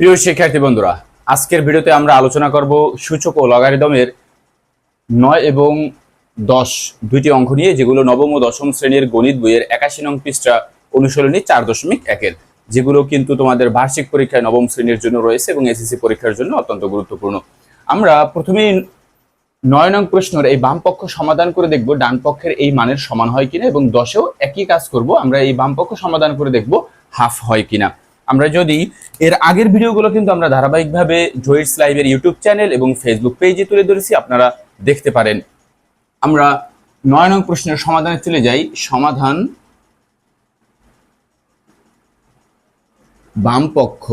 প্রিয় শিক্ষার্থী বন্ধুরা, আজকের ভিডিওতে আমরা আলোচনা করব সূচক ও লগারিদমের নয় এবং দশ দুইটি অঙ্ক নিয়ে, যেগুলো নবম ও দশম শ্রেণির গণিত বইয়ের একাশি নং পৃষ্ঠা অনুশীলনী চার দশমিক একের, যেগুলো কিন্তু তোমাদের বার্ষিক পরীক্ষায় নবম শ্রেণির জন্য রয়েছে এবং এসএসসি পরীক্ষার জন্য অত্যন্ত গুরুত্বপূর্ণ। আমরা প্রথমেই নয় নং প্রশ্নের এই বাম পক্ষ সমাধান করে দেখব ডান পক্ষের এই মানের সমান হয় কিনা এবং দশেও একই কাজ করব, আমরা এই বাম পক্ষ সমাধান করে দেখব হাফ হয় কিনা। আমরা যদি এর আগের ভিডিওগুলো কিন্তু আমরা ধারাবাহিকভাবে জয়িটস লাইভের ইউটিউব চ্যানেল এবং ফেসবুক পেজে তুলে ধরেছি, আপনারা দেখতে পারেন। আমরা নয় নং প্রশ্নের সমাধানে চলে যাই। সমাধান বাম পক্ষ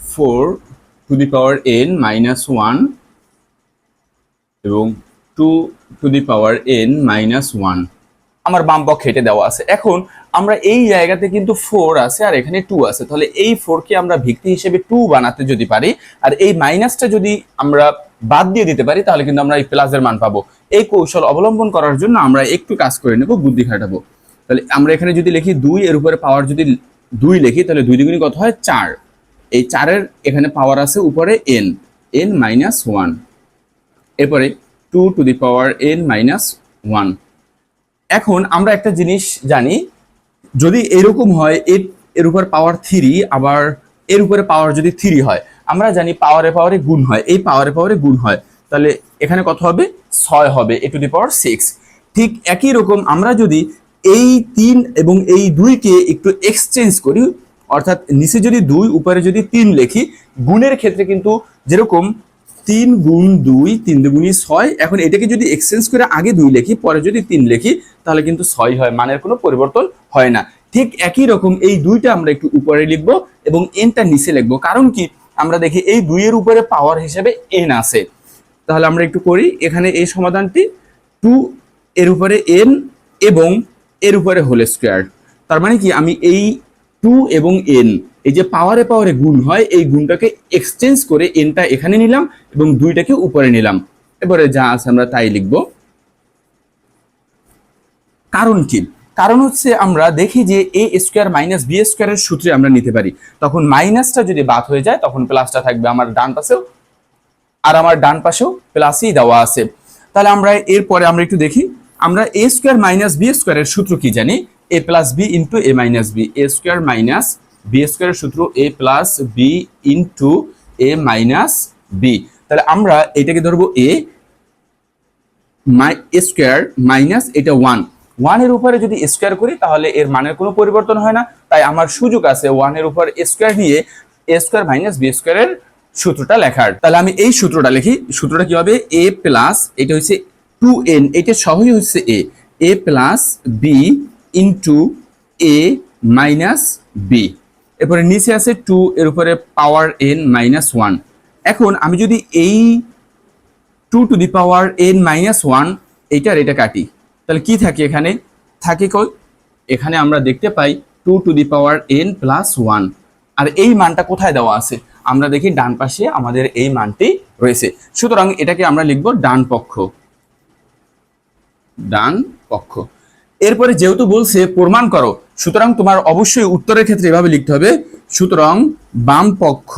four to the power n minus one এবং two to the power n minus one আমার বাম পক্ষে এটা দেওয়া আছে। এখন আমরা এই জায়গাতে কিন্তু ফোর আছে আর এখানে টু আছে। তাহলে এই ফোরকে আমরা ভিত্তি হিসেবে টু বানাতে যদি পারি, আর এই মাইনাসটা যদি আমরা বাদ দিয়ে দিতে পারি, তাহলে কিন্তু আমরা এই প্লাসের মান পাবো। এই কৌশল অবলম্বন করার জন্য আমরা একটু কাজ করে নেব, বুদ্ধি খাটাবো। তাহলে আমরা এখানে যদি লিখি দুই, এর উপরে পাওয়ার যদি দুই লিখি, তাহলে দুই দুগুণী কত হয়? চার। এই চারের এখানে পাওয়ার আছে উপরে এন এন মাইনাস ওয়ান এরপরে two to the power n minus one এখন আমরা একটা জিনিস জানি, যদি এরকম হয়, এর এর উপর পাওয়ার থ্রি আবার এর উপরে পাওয়ার যদি থ্রি হয়, আমরা জানি পাওয়ারে পাওয়ারে গুণ হয়, এই পাওয়ারে পাওয়ারে গুণ হয়। তাহলে এখানে কত হবে? ছয় হবে এ টু দি পাওয়ার সিক্স ঠিক একই রকম আমরা যদি এই তিন এবং এই দুইকে একটু এক্সচেঞ্জ করি, অর্থাৎ নিচে যদি দুই, উপরে যদি তিন লিখি, গুণের ক্ষেত্রে কিন্তু যেরকম তিন গুণ দুই, তিন দুগুণই ছয়। এখন এটাকে যদি এক্সচেঞ্জ করে আগে দুই লিখি, পরে যদি তিন লিখি, তাহলে কিন্তু ছয় হয়, মানের কোনো পরিবর্তন হয় না। ঠিক একই রকম এই দুইটা আমরা একটু উপরে লিখব এবং এনটা নিচে লিখব। কারণ কি? আমরা দেখি এই দুইয়ের উপরে পাওয়ার হিসেবে এন আছে। তাহলে আমরা একটু করি, এখানে এই সমাধানটি টু এর উপরে এন এবং এর উপরে হোল স্কোয়ার তার মানে কি? আমি এই টু এবং এন। এই যে পাওয়ারে পাওয়ারে গুণ হয়, এই গুণটাকে এক্সচেঞ্জ করে এনটা এখানে নিলাম এবং দুইটাকে উপরে নিলাম। এবারে যা আছে আমরা তাই লিখব। কারণ কি? কারণ হচ্ছে আমরা দেখি যে এ স্কোয়ার মাইনাস বি স্কোয়ারের সূত্রে আমরা নিতে পারি। তখন মাইনাসটা যদি বাদ হয়ে যায়, তখন প্লাসটা থাকবে আমার ডান পাশেও আর আমার ডান পাশেও প্লাসই দেওয়া আছে। তাহলে আমরা এরপরে আমরা একটু দেখি, আমরা এ স্কোয়ার মাইনাস বি স্কোয়ারের সূত্র কি জানি? A plus b into a minus b a square minus b স্কোয়ারের সূত্র a plus b into a minus b তাহলে আমরা এটাকে ধরবো এ মাই স্কোয়ার মাইনাস এটা ওয়ান ওয়ানের উপরে যদি স্কোয়ার করি, তাহলে এর মানের কোনো পরিবর্তন হয় না। তাই আমার সুযোগ আছে ওয়ানের উপর স্কোয়ার নিয়ে এ স্কোয়ার মাইনাস বি স্কোয়ারের সূত্রটা লেখার। তাহলে আমি এই সূত্রটা লিখি। সূত্রটা কি হবে? এ প্লাস এটা হচ্ছে টু এন এটা সহই হচ্ছে a a plus b into a minus b এরপরে নিচে আছে টু এর উপরে পাওয়ার এন মাইনাস ওয়ান এখন আমি যদি এই two to the power n minus one এইটার এটা কাটি। তাহলে কি থাকে এখানে? থাকে কই? এখানে আমরা দেখতে পাই two to the power n plus one আর এই মানটা কোথায় দেওয়া আছে? আমরা দেখি ডান পাশে আমাদের এই মানটি রয়েছে। সুতরাং এটাকে আমরা লিখব ডান পক্ষ। ডান পক্ষ। এরপরে যেহেতু বলছে প্রমাণ করো, সুতরাং তোমার অবশ্যই উত্তরের ক্ষেত্রে এভাবে লিখতে হবে, সুতরাং বাম পক্ষ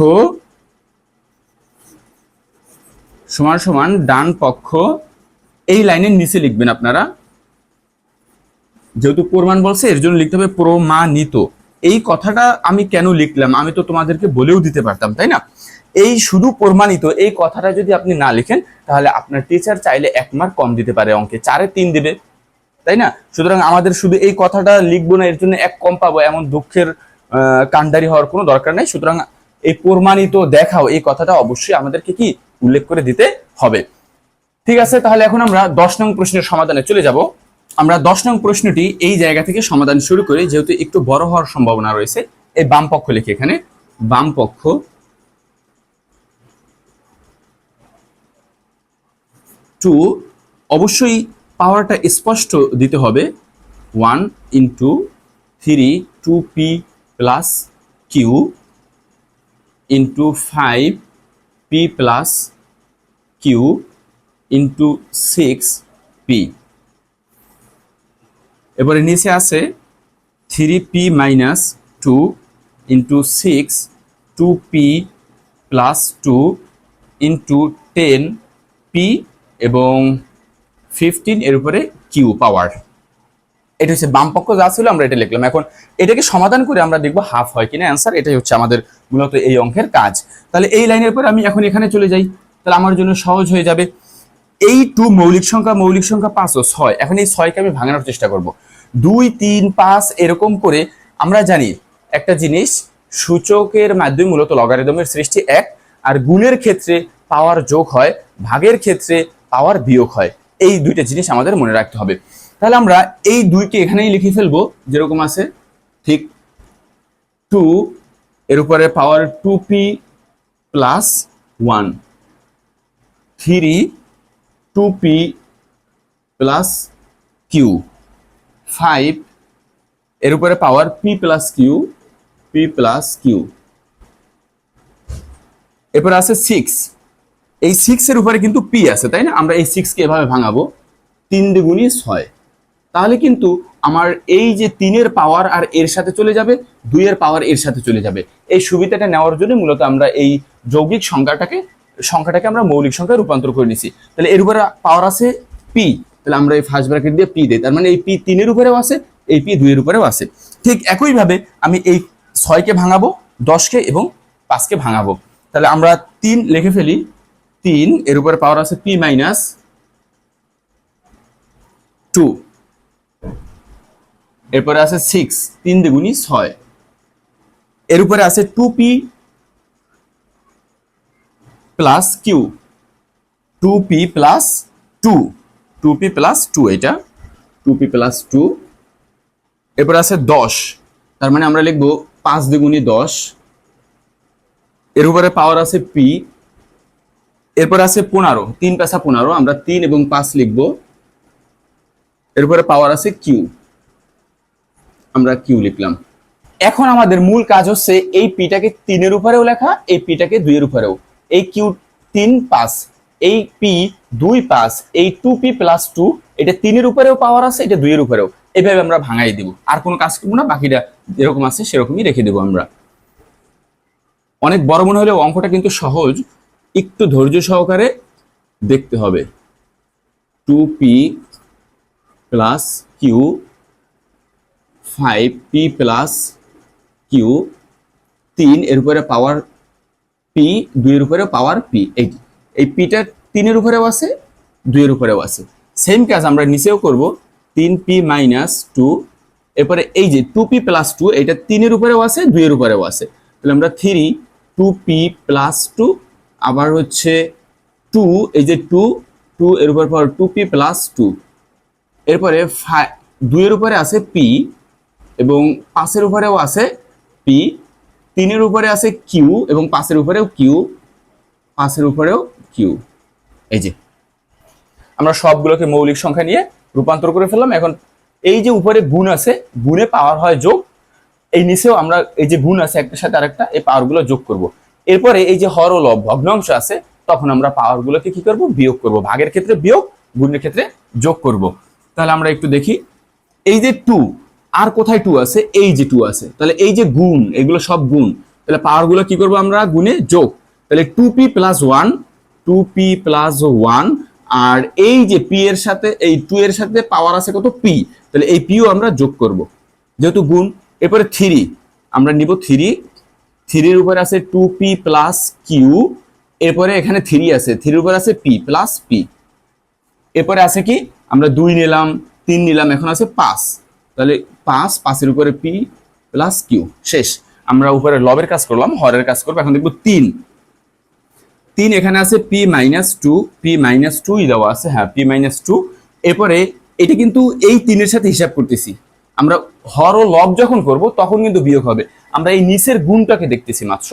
সমান সমান ডান পক্ষ, এই লাইনের নিচে লিখবেন আপনারা। যেহেতু প্রমাণ বলছে, এর জন্য লিখতে হবে প্রমাণিত। এই কথাটা আমি কেন লিখলাম? আমি তো তোমাদেরকে বলেও দিতে পারতাম, তাই না? এই শুধু প্রমাণিত, এই কথাটা যদি আপনি না লিখেন, তাহলে আপনার টিচার চাইলে এক মার্ক কম দিতে পারে অঙ্কে। চারে তিন দিবে। তাই না? সুতরাং আমাদের শুধু এই কথাটা লিখব না, এর জন্য এক কম পাবো, এমন দুঃখের কাণ্ডারি হওয়ার কোনো দরকার নেই। সুতরাং এই প্রমাণিত দেখাও, এই কথাটা অবশ্যই আমাদেরকে কি উল্লেখ করে দিতে হবে। ঠিক আছে, তাহলে এখন আমরা দশ নং প্রশ্নের সমাধানে চলে যাব। আমরা দশ নং প্রশ্নটি এই জায়গা থেকে সমাধান শুরু করি, যেহেতু একটু বড় হওয়ার সম্ভাবনা রয়েছে। এই বাম পক্ষ লিখে এখানে। বাম পক্ষ টু, অবশ্যই পাওয়ারটা স্পষ্ট দিতে হবে। One into three, two p plus q into five p plus q into six p. এবারে নিচে আছে three p minus two into six, two p plus two into ten p এবং ফিফটিন এর উপরে কিউ পাওয়ার এটা হচ্ছে বাম পক্ষ, যা ছিল আমরা এটা লিখলাম। এখন এটাকে সমাধান করে আমরা দেখব হাফ হয় কিনা। অ্যান্সার এটাই হচ্ছে আমাদের মূলত এই অঙ্কের কাজ। তাহলে এই লাইনের পরে আমি এখন এখানে চলে যাই। তাহলে আমার জন্য সহজ হয়ে যাবে। এই টু মৌলিক সংখ্যা মৌলিক সংখ্যা পাঁচ ও ছয়। এখন এই ছয়কে আমি ভাঙানোর চেষ্টা করব। দুই, তিন, পাঁচ এরকম করে আমরা জানি একটা জিনিস, সূচকের মাধ্যমে মূলত লগারিদমের সৃষ্টি এক, আর গুণের ক্ষেত্রে পাওয়ার যোগ হয়, ভাগের ক্ষেত্রে পাওয়ার বিয়োগ হয়। এই দুইটা জিনিস আমাদের মনে রাখতে হবে। তাহলে আমরা এই দুইকে এখানেই লিখে ফেলব, যেরকম আছে, ঠিক টু, এর উপরে power two p plus one three two p plus q five এর উপরে power p plus q p plus q এরপরে আছে সিক্স এই সিক্স এর উপরে কিন্তু পি আছে, তাই না? আমরা এই সিক্সকে এভাবে ভাঙাবো। তিন দ্বিগুণী ছয়। তাহলে কিন্তু আমার এই যে তিনের পাওয়ার আর এর সাথে চলে যাবে, দুইয়ের পাওয়ার এর সাথে চলে যাবে। এই সুবিধাটা নেওয়ার জন্য মূলত আমরা এই যৌগিক সংখ্যাটাকে সংখ্যাটাকে আমরা মৌলিক সংখ্যায় রূপান্তর করে নিছি। তাহলে এর উপরে পাওয়ার আছে পি তাহলে আমরা এই ফার্স্ট ব্র্যাকেট দিয়ে পি দিই। তার মানে এই পি তিনের উপরেও আছে, এই পি দুইয়ের উপরেও আছে। ঠিক একইভাবে আমি এই ছয়কে ভাঙাবো, দশকে এবং পাঁচকে ভাঙাবো। তাহলে আমরা তিন লিখে ফেলি তিন, এর উপরে পাওয়ার আছে পি মাইনাস টু এরপরে আছে সিক্স তিন দ্বিগুণী ছয়। এর উপরে আছে two p plus q two p plus two two p plus two এটা। টু পি প্লাস টু এরপরে আছে দশ। তার মানে আমরা লিখব পাঁচ দ্বিগুণী দশ। এর উপরে পাওয়ার আছে পি এরপর আছে পনেরো, তিন পেশা পনেরো, আমরা তিন এবং পাঁচ লিখব। এরপরে পাওয়ার আছে কিউ আমরা কিউ লিখলাম। এখন আমাদের মূল কাজ হচ্ছে এই পিটাকে তিনের উপরেও লেখা, এই পিটাকে দুইয়ের উপরেও। এই কিউ তিন পাঁচ, এই পি দুই পাঁচ, এই টু পি প্লাস টু এটা তিনের উপরেও পাওয়ার আছে, এটা দুইয়ের উপরেও। এইভাবে আমরা ভাঙাই দিব। আর কোনো কাজ করব না, বাকিটা যেরকম আছে সেরকমই রেখে দেবো আমরা। অনেক বড় মনে হলেও অঙ্কটা কিন্তু সহজ। একটু ধৈর্য সহকারে দেখতে হবে। Two p plus q five p plus q তিন এর উপরে পাওয়ার পি দুইয়ের উপরে পাওয়ার পি এই এই পিটা তিনের উপরেও আছে, দুইয়ের উপরেও আছে। সেম কাজ আমরা নিচেও করব, তিন পি মাইনাস টু এরপরে এই যে টু পি প্লাস টু এটা তিনের উপরেও আছে, দুইয়ের উপরেও আছে। তাহলে আমরা three two p plus two আবার হচ্ছে টু এই যে টু টু এর উপর power two p plus two এরপরে ফাই দুইয়ের উপরে আছে পি এবং পাঁচের উপরেও আছে পি তিনের উপরে আছে কিউ এবং পাঁচের উপরেও কিউ পাঁচের উপরেও কিউ এই যে, আমরা সবগুলোকে মৌলিক সংখ্যা নিয়ে রূপান্তর করে ফেললাম। এখন এই যে উপরে গুণ আছে, গুণে পাওয়ার হয় যোগ, এই নিচেও আমরা এই যে গুণ আছে একটার সাথে আরেকটা, এই পাওয়ারগুলো যোগ করব। এরপরে এই যে হর লব ভগ্নাংশ আছে, তখন আমরা পাওয়ারগুলোকে কি করব? বিয়োগ করব। ভাগের ক্ষেত্রে বিয়োগ, গুণের ক্ষেত্রে যোগ করব। তাহলে আমরা একটু দেখি, এই যে টু আর কোথায় টু আছে? এই যে টু আছে। তাহলে এই যে গুণ, এগুলো সব গুণ। তাহলে পাওয়ারগুলো কি করব আমরা? গুণে যোগ। তাহলে two p plus one two p plus one আর এই যে পি এর সাথে, এই টু এর সাথে পাওয়ার আছে কত? পি তাহলে এই পিও আমরা যোগ করব। যেহেতু গুণ, এরপরে থ্রি আমরা নিব থ্রি থ্রির উপরে আছে টু পি প্লাস কিউ, এরপরে এখানে থ্রি আছে, থ্রির উপরে আছে পি প্লাস পি। এরপরে আছে কি? আমরা দুই নিলাম, তিন নিলাম, এখন আছে পাঁচ। তাহলে পাঁচ, পাঁচের উপরে পি প্লাস কিউ, শেষ। আমরা উপরে লবের কাজ করলাম, হরের কাজ করব, এখন দেখব তিন। তিন এখানে আছে p minus two, p minus two দেওয়া আছে হ্যাঁ পি মাইনাস টু। এরপরে এটা কিন্তু এই তিনের সাথে হিসাব করতেছি। আমরা হর ও লব যখন করব, তখন কিন্তু বিয়োগ হবে। আমরা এই নিচের গুণটাকে দেখতেছি মাত্র।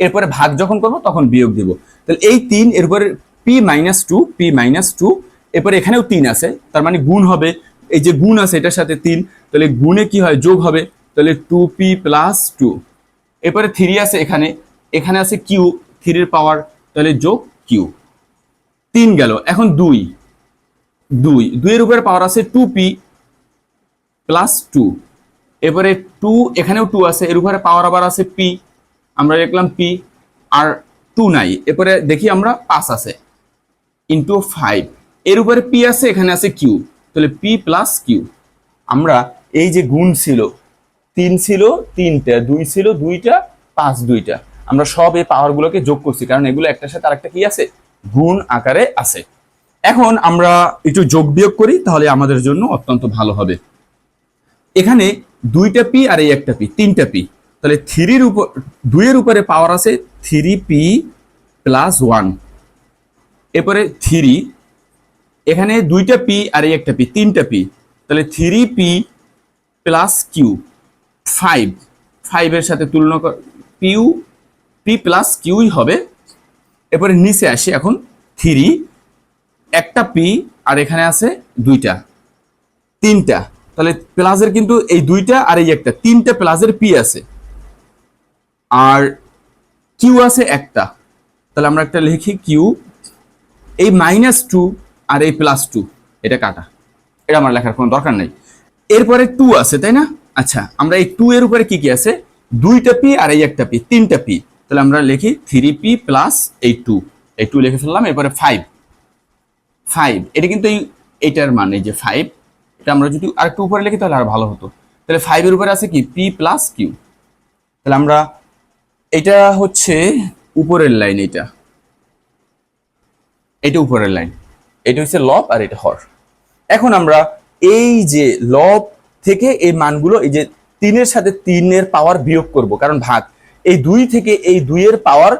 এরপরে ভাগ যখন করব, তখন বিয়োগ দিব। তাহলে এই তিন, এরপরে p minus two p minus two এরপরে এখানেও তিন আছে। তার মানে গুণ হবে। এই যে গুণ আছে, এটার সাথে তিন। তাহলে গুণে কি হয়? যোগ হবে। তাহলে টু পি প্লাস টু এরপরে থ্রি আছে এখানে। এখানে আছে কিউ থ্রির পাওয়ার তাহলে যোগ কিউ তিন গেল। এখন দুই। দুই। দুইয়ের উপরে পাওয়ার আছে টু পি প্লাস টু এবারে টু এখানেও টু আছে, এর উপরে পাওয়ার আবার আছে পি আমরা লিখলাম পি আর টু নাই। এরপরে দেখি আমরা পাঁচ আছে ইন্টু ফাইভ এর উপরে পি আছে, এখানে আছে কিউ তাহলে পি প্লাস কিউ আমরা এই যে গুণ ছিল, তিন ছিল, তিনটা, দুই ছিল, দুইটা, পাঁচ দুইটা। আমরা সব এই পাওয়ারগুলোকে যোগ করছি, কারণ এগুলো একটার সাথে আরেকটা কি আছে? গুণ আকারে আছে। এখন আমরা একটু যোগ বিয়োগ করি, তাহলে আমাদের জন্য অত্যন্ত ভালো হবে। এখানে দুইটা পি আর এই একটা পি, তিনটা পি। তাহলে থ্রির উপর, দুইয়ের উপরে পাওয়ার আছে থ্রি পি প্লাস ওয়ান এরপরে থ্রি, এখানে দুইটা পি আর এই একটা পি, তিনটা পি। তাহলে three p plus q five ফাইভের সাথে তুলনা পিউ পি প্লাস কিউই হবে। এরপরে নিচে আসি এখন, থ্রি, একটা পি আর এখানে আছে দুইটা, তিনটা। তাহলে প্লাসের কিন্তু এই দুইটা আর এই একটা, তিনটা প্লাসের পি আছে। আর কিউ আছে একটা। তাহলে আমরা একটা লিখি কিউ এই মাইনাস টু আর এই প্লাস টু এটা কাটা। এটা আমার লেখার কোনো দরকার নেই। এরপরে টু আছে, তাই না? আচ্ছা আমরা এই টু এর উপরে কি কি আছে? দুইটা পি আর এই একটা পি তিনটা পি তাহলে আমরা লিখি থ্রি পি প্লাস এই টু এই টু লিখে ফেললাম, এরপরে ফাইভ ফাইভ এটা কিন্তু এই এইটার মানে যে ফাইভ এটা আমরা যদি আর একটু উপরে লিখি, তাহলে আর ভালো হতো। তাহলে ফাইভের উপরে আছে কি? পি প্লাস কিউ তাহলে আমরা এটা হচ্ছে উপরের লাইন এটা। এটা উপরের লাইন এটা হচ্ছে লব আর এটা হর। এখন আমরা এই যে লব থেকে এই মানগুলো, এই যে তিনের সাথে তিনের পাওয়ার বিয়োগ করব, কারণ ভাগ। এই দুই থেকে এই দুইয়ের পাওয়ার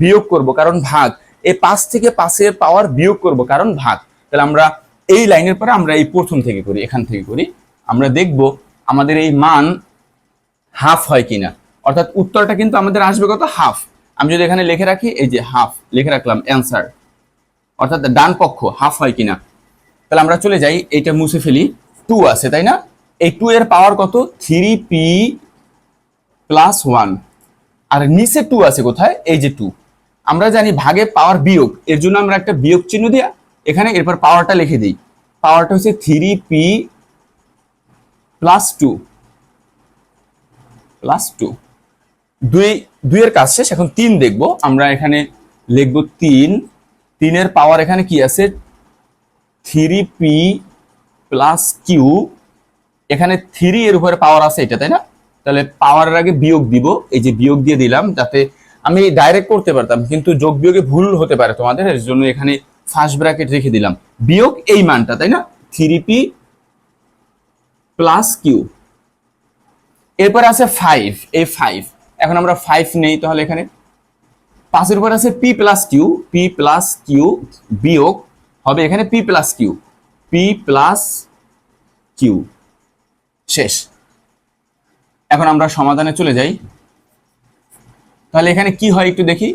বিয়োগ করব, কারণ ভাগ। এই পাঁচ থেকে পাঁচের পাওয়ার বিয়োগ করব, কারণ ভাগ। তাহলে আমরা এই লাইনের পরে আমরা এই প্রথম থেকে করি, এখান থেকে করি। আমরা দেখব আমাদের এই মান হাফ হয় কিনা। অর্থাৎ উত্তরটা কিন্তু আমাদের আসবে কত? হাফ। আমি যদি এখানে লিখে রাখি, এই যে হাফ, লিখে রাখলাম অ্যান্সার। অর্থাৎ ডান পক্ষ হাফ হয় কিনা। তাহলে আমরা চলে যাই, এইটা মুছে ফেলি। টু আছে, তাই না? এই টু এর পাওয়ার কত? থ্রি পি প্লাস ওয়ান আর নিচে টু আছে কোথায়? এই যে টু আমরা জানি ভাগে পাওয়ার বিয়োগ। এর জন্য আমরা একটা বিয়োগ চিহ্ন দিয়া এখানে এরপর পাওয়ারটা লিখে দিই। পাওয়ারটা হচ্ছে three p plus two plus two দুই দুইয়ের কাজ শেষ, এখন তিন দেখব। আমরা এখানে লিখব তিন। তিনের পাওয়ার এখানে কি আছে? থ্রি পি প্লাস কিউ এখানে থ্রি এর উপরে পাওয়ার আছে এটা, তাই না? তাহলে পাওয়ারের আগে বিয়োগ দিব। এই যে বিয়োগ দিয়ে দিলাম, যাতে আমি ডাইরেক্ট করতে পারতাম, কিন্তু যোগ বিয়োগে ভুল হতে পারে তোমাদের, এর জন্য এখানে ফার্স্ট ব্র্যাকেট রেখে দিলাম। বিয়োগ এই মানটা, তাই না? থ্রি পি প্লাস কিউ এরপর আছে ফাইভ এই ফাইভ এখন আমরা ফাইভ নেই তাহলে এখানে। পাঁচের উপর আছে p plus q p plus q বিয়োগ হবে এখানে p plus q p plus q শেষ। এখন আমরা সমাধানে চলে যাই। তাহলে এখানে কি হয় একটু দেখি।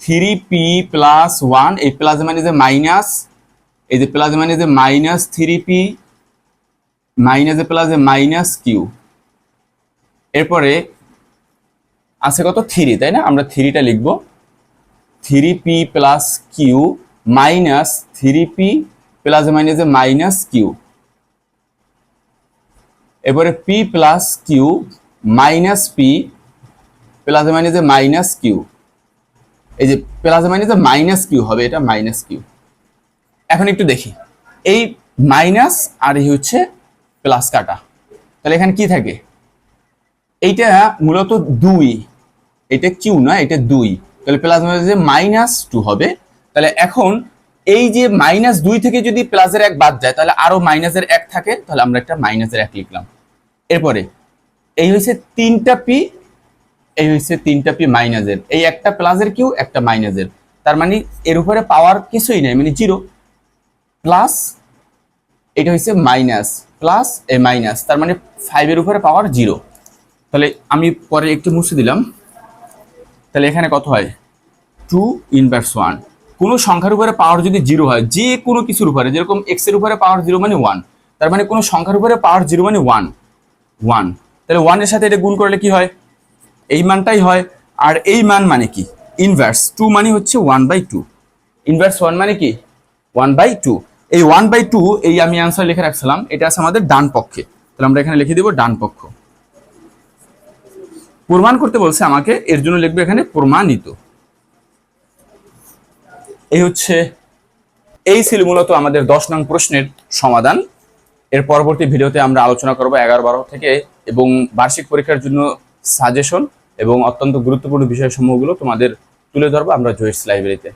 থ্রি পি প্লাস ওয়ান এই প্লাস মানে যে মাইনাস এই যে প্লাস মানে যে minus three p minus plus minus q এরপরে আছে কত? থ্রি তাই না? আমরা থ্রিটা লিখব। Three p plus q minus three p plus minus minus q এরপরে p plus q minus p plus minus minus q এই যে প্লাস মাইনাস মাইনাস কিউ হবে, এটা মাইনাস কিউ এখন একটু দেখি। এই মাইনাস আর এই হচ্ছে প্লাস কাটা। তাহলে এখানে কি থাকে? এইটা মূলত দুই। এটা কিউ না এটা দুই। তাহলে প্লাস মাইনাসে মাইনাস টু হবে। তাহলে এখন এই যে মাইনাস দুই থেকে যদি প্লাসের এক বাদ যায়, তাহলে আরও মাইনাসের এক থাকে। তাহলে আমরা একটা মাইনাসের এক লিখলাম। এরপরে, এই হয়েছে তিনটা পি এই হয়েছে তিনটা পি মাইনাসের এই একটা প্লাসের কিউ, একটা মাইনাসের তার মানে এর উপরে পাওয়ার কিছুই নাই মানে জিরো প্লাস এটা হচ্ছে মাইনাস প্লাস এ মাইনাস তার মানে ফাইভের উপরে পাওয়ার জিরো তাহলে আমি পরে একটু মুছে দিলাম। তাহলে এখানে কত হয়? টু ইনভার্স ওয়ান কোনো সংখ্যার উপরে পাওয়ার যদি জিরো হয়, যে কোনো কিছুর উপরে, যেরকম এক্সের উপরে পাওয়ার জিরো মানে ওয়ান তার মানে কোনো সংখ্যার উপরে পাওয়ার জিরো মানে ওয়ান ওয়ান তাহলে ওয়ানের সাথে এটা গুণ করলে কি হয়? এই মানটাই হয়, আর এই মান মানে কি? ইনভার্স টু মানে হচ্ছে one by two inverse one মানে কি? ওয়ান বাই টু এই ওয়ান বাই টু এই আমি অ্যান্সার লিখে রাখছিলাম, এটা আছে আমাদের ডান পক্ষে। তাহলে আমরা এখানে লিখে দিব ডান পক্ষ। প্রমাণ করতে বলছে আমাকে, এর জন্য লিখবে এখানে প্রমাণিত। এই হচ্ছে, এই ছিল মূলত আমাদের দশ নং প্রশ্নের সমাধান। এর পরবর্তী ভিডিওতে আমরা আলোচনা করব এগারো বারো থেকে এবং বার্ষিক পরীক্ষার জন্য সাজেশন এবং অত্যন্ত গুরুত্বপূর্ণ বিষয়সমূহগুলো তোমাদের তুলে ধরবো আমরা জয়েস লাইব্রেরিতে